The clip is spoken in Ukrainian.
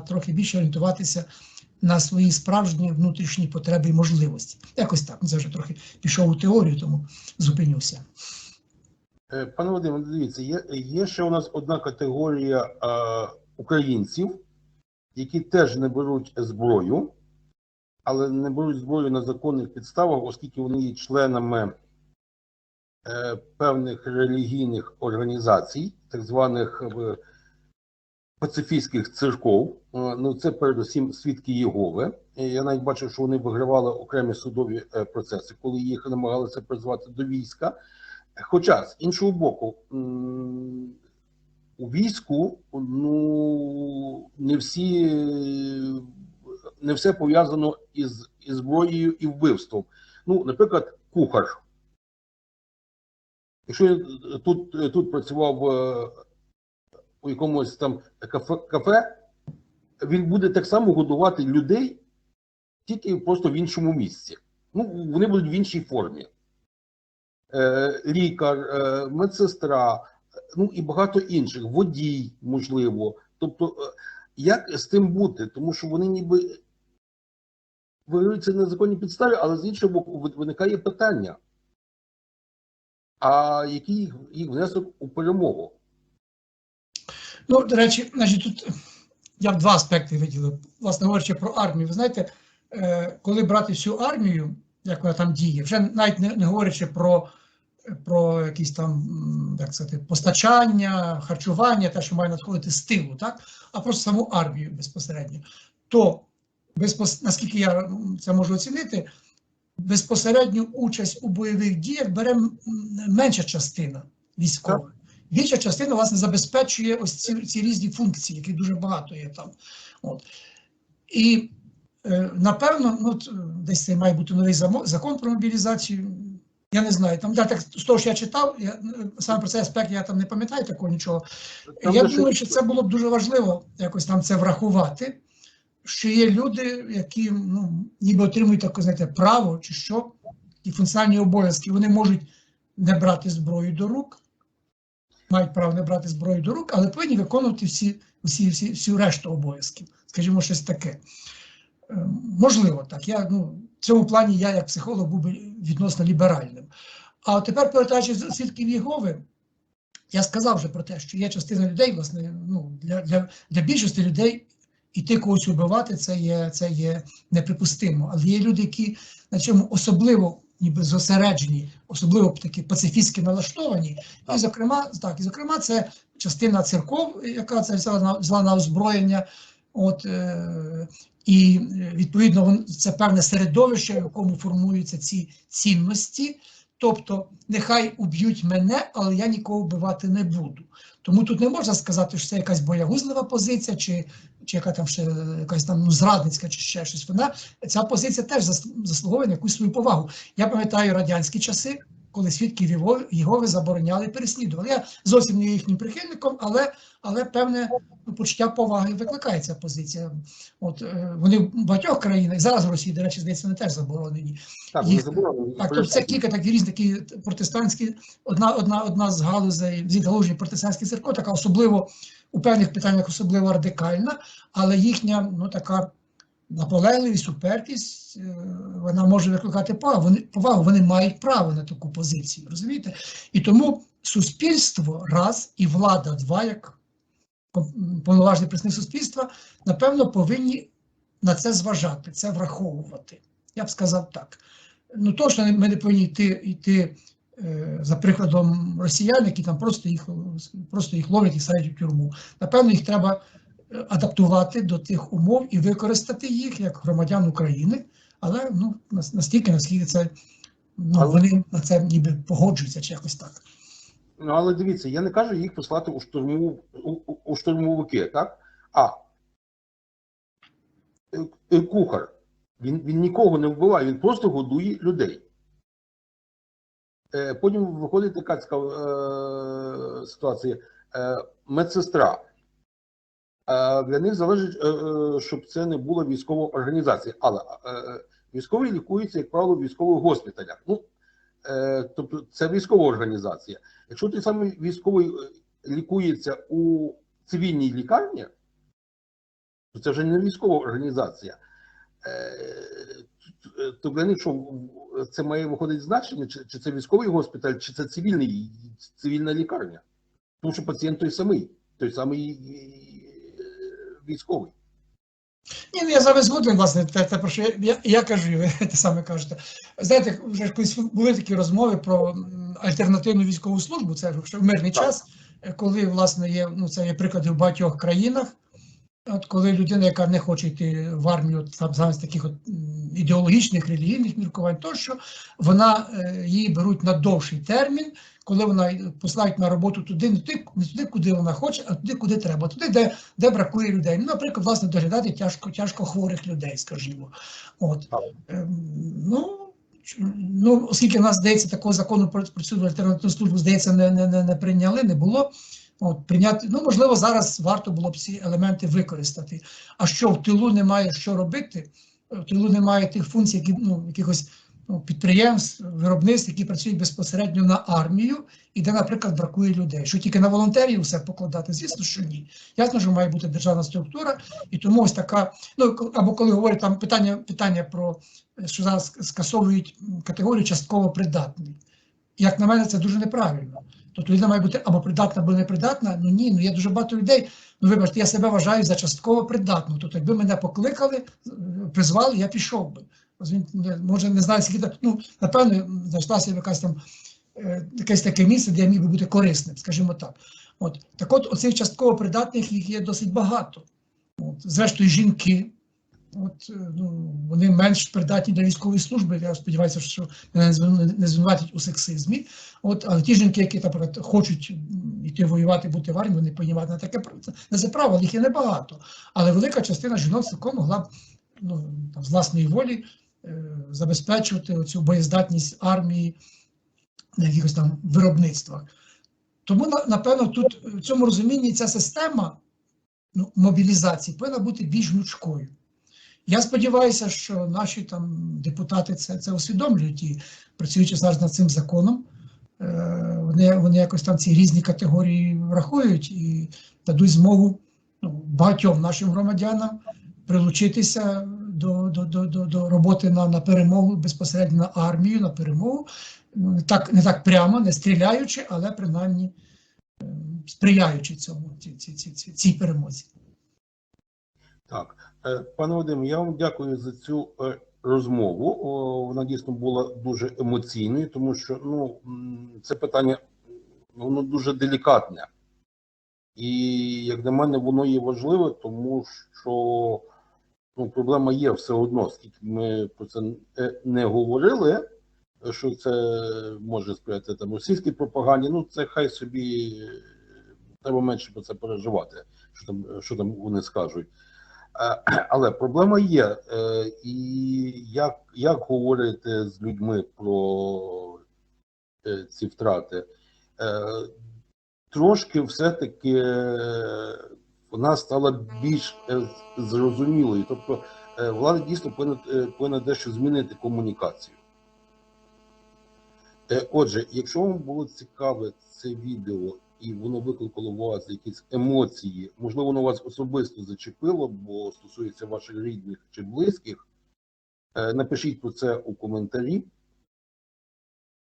трохи більше орієнтуватися на свої справжні внутрішні потреби і можливості. Якось так. Це вже трохи пішов у теорію, тому зупинюся. Е, Пане Вадиме, дивіться, є, є ще у нас одна категорія е, українців, які теж не беруть зброю, але не беруть зброю на законних підставах, оскільки вони є членами е, певних релігійних організацій, так званих пацифістських церков. Е, ну, це передусім свідки Єгови. Е, Я навіть бачив, що вони вигравали окремі судові е, процеси, коли їх намагалися призвати до війська. Хоча з іншого боку, у війську ну не всі не все пов'язано із, із зброєю і вбивством. Ну, наприклад, кухар. Якщо він тут, тут працював у якомусь там кафе, кафе, він буде так само годувати людей, тільки просто в іншому місці. Ну, вони будуть в іншій формі е, лікар, е, медсестра, ну і багато інших, водій, можливо. Тобто, е, як з тим бути? Тому що вони ніби вируються на законній підставі, але з іншого боку, виникає питання. А який їх внесок у перемогу? Ну, до речі, значить, тут я б два аспекти виділив. Власне говорячи про армію. Ви знаєте, е, коли брати всю армію, як вона там діє, вже навіть не, не говорячи про, про якісь там як сказати, постачання, харчування, те, що має надходити з тилу, так? а просто саму армію безпосередньо, то безпос... наскільки я це можу оцінити, безпосередню участь у бойових діях бере менша частина військових. Більша частина власне забезпечує ось ці, ці різні функції, яких дуже багато є там. От. І е, напевно, ну, е, десь це має бути новий закон про мобілізацію. Я не знаю. Там я так з того, що я читав, я е, саме про цей аспект я там не пам'ятаю такого нічого. Там я думаю, що це було б дуже важливо якось там це врахувати. Що є люди, які ну, ніби отримують таке, знаєте, право чи що, і функціональні обов'язки, вони можуть не брати зброю до рук, мають право не брати зброю до рук, але повинні виконувати всі, всі, всі, всю решту обов'язків. Скажімо, щось таке. Е, Можливо, так. Я, ну, в цьому плані я, як психолог, був би відносно ліберальним. А тепер, повертаючись до свідків Єгови, я сказав вже про те, що є частина людей, власне, ну, для, для, для більшості людей іти когось убивати, це є, це є неприпустимо. Але є люди, які на цьому особливо ніби зосереджені, особливо такі пацифістськи налаштовані. І, зокрема, так, і зокрема, це частина церков, яка це взяла на, взяла на озброєння. От, е, і е, відповідно це певне середовище, в якому формуються ці цінності. Тобто, нехай уб'ють мене, але я нікого вбивати не буду. Тому тут не можна сказати, що це якась боягузлива позиція, чи, чи яка там ще якась там ну, зрадницька, чи ще щось. Вона ця позиція теж зас- заслуговує на якусь свою повагу. Я пам'ятаю радянські часи, коли свідків Єго- Єгови забороняли переслідували. Я зовсім не є їхнім прихильником, але, але певне почуття поваги викликає ця позиція. От е, вони в багатьох країнах, зараз в Росії, до речі, здається, вони теж заборонені. Так, їх- не заборонено. Так, тобто це кілька таких різних такі протестантські, одна, одна, одна з галузей ідеології протестантських церков, така особливо у певних питаннях особливо радикальна, але їхня ну така наполегливість, упертість, е, вона може викликати повагу. Вони мають право на таку позицію, розумієте? І тому суспільство раз і влада два, як пов- повноважний представник суспільства, напевно, повинні на це зважати, це враховувати. Я б сказав так. Ну, точно ми не повинні йти, йти е, за прикладом росіян, які там просто їх, просто їх ловлять і садять у тюрму. Напевно, їх треба адаптувати до тих умов і використати їх як громадян України, але ну, настільки, наскільки це ну, Але- вони на це ніби погоджуються чи якось так. Ну, але дивіться, я не кажу їх послати у штурму у, у- у штурмовики, так? А е, е, кухар. Він, він нікого не вбиває, він просто годує людей. Е, потім виходить така цікава е, ситуація. Е, медсестра. Е, для них залежить, е, е, щоб це не була військова організація. Але військові лікуються, як правило, в військових госпіталях. Ну, тобто це військова організація. Якщо той самий військовий лікується у цивільній лікарні, то це вже не військова організація. То для них що це має виходити значення, чи, чи це військовий госпіталь, чи це цивільний, цивільна лікарня. Тому що пацієнт той самий, той самий військовий. Ні, ну я з вами згоден, власне, те, те, про що я, я, я кажу, і ви те саме кажете. Знаєте, вже колись були такі розмови про альтернативну військову службу, це вже в мирний Так. час, коли, власне, є, ну, це є приклади в багатьох країнах. От коли людина, яка не хоче йти в армію, там саме з таких от ідеологічних, релігійних міркувань, тощо вона е, її беруть на довший термін, коли вона посилають на роботу туди, не туди, не туди, куди вона хоче, а туди, куди треба, туди, де, де бракує людей. Ну, наприклад, власне, доглядати тяжко, тяжко хворих людей, скажімо. От. Ем, ну, ну, оскільки в нас, здається, такого закону про, про цю альтернативну службу, здається, не, не, не, не прийняли, не було. От, прийняти, ну, можливо, зараз варто було б ці елементи використати. А що в тилу немає що робити, в тилу немає тих функцій, які, ну, якихось підприємств, виробництв, які працюють безпосередньо на армію, і де, наприклад, бракує людей. Що тільки на волонтерів все покладати? Звісно, що ні. Ясно, що має бути державна структура, і тому ось така. Ну або коли говорять там питання, питання про е, що зараз скасовують категорію частково придатний. Як на мене, це дуже неправильно. Тобто людина має бути або придатна, або непридатна. Ну ні, ну є дуже багато людей. Ну вибачте, я себе вважаю за частково придатну. Тобто, якби мене покликали, е, призвали, я пішов би. Розумієте, Може, не знаю, скільки ну, напевно, знайшлася якась там е, якесь таке місце, де я міг би бути корисним, скажімо так. От так от оцих частково придатних їх є досить багато. От, зрештою, жінки. От, е, ну, вони менш придатні до військової служби. Я сподіваюся, що мене не звинуватять у сексизмі. От, але ті жінки, які наприклад, хочуть йти воювати, бути в армії, вони понімають на таке пр- це- право, їх є небагато. Але велика частина жінок цілком могла б ну, там, з власної волі забезпечувати цю боєздатність армії на якихось там виробництвах. Тому, напевно, тут в цьому розумінні ця система ну, мобілізації повинна бути більш гнучкою. Я сподіваюся, що наші там депутати це, це усвідомлюють і працюючи зараз над цим законом, е, вони, вони якось там ці різні категорії врахують і дадуть змогу ну, багатьом нашим громадянам прилучитися до, до, до, до, до роботи на, на перемогу безпосередньо на армію, на перемогу. Ну, не так, не так прямо, не стріляючи, але принаймні е, сприяючи цьому, цій, цій, цій, цій, перемозі. Так, Е, пане Вадим, я вам дякую за цю е, розмову. Вона дійсно була дуже емоційною, тому що ну, це питання воно дуже делікатне. І, як на мене, воно є важливе, тому що ну, проблема є все одно, скільки ми про це не говорили, що це може сприяти там російській пропаганді. Ну, це хай собі треба менше про це переживати, що там, що там вони скажуть. Е, Але проблема є. Е, І як, як говорити з людьми про е, ці втрати? Трошки все-таки вона стала більш е, зрозумілою. Тобто е, влада дійсно повинна, е, повинна дещо змінити комунікацію. Отже, якщо вам було цікаве це відео і воно викликало у вас якісь емоції, можливо, воно вас особисто зачепило, бо стосується ваших рідних чи близьких, напишіть про це у коментарі.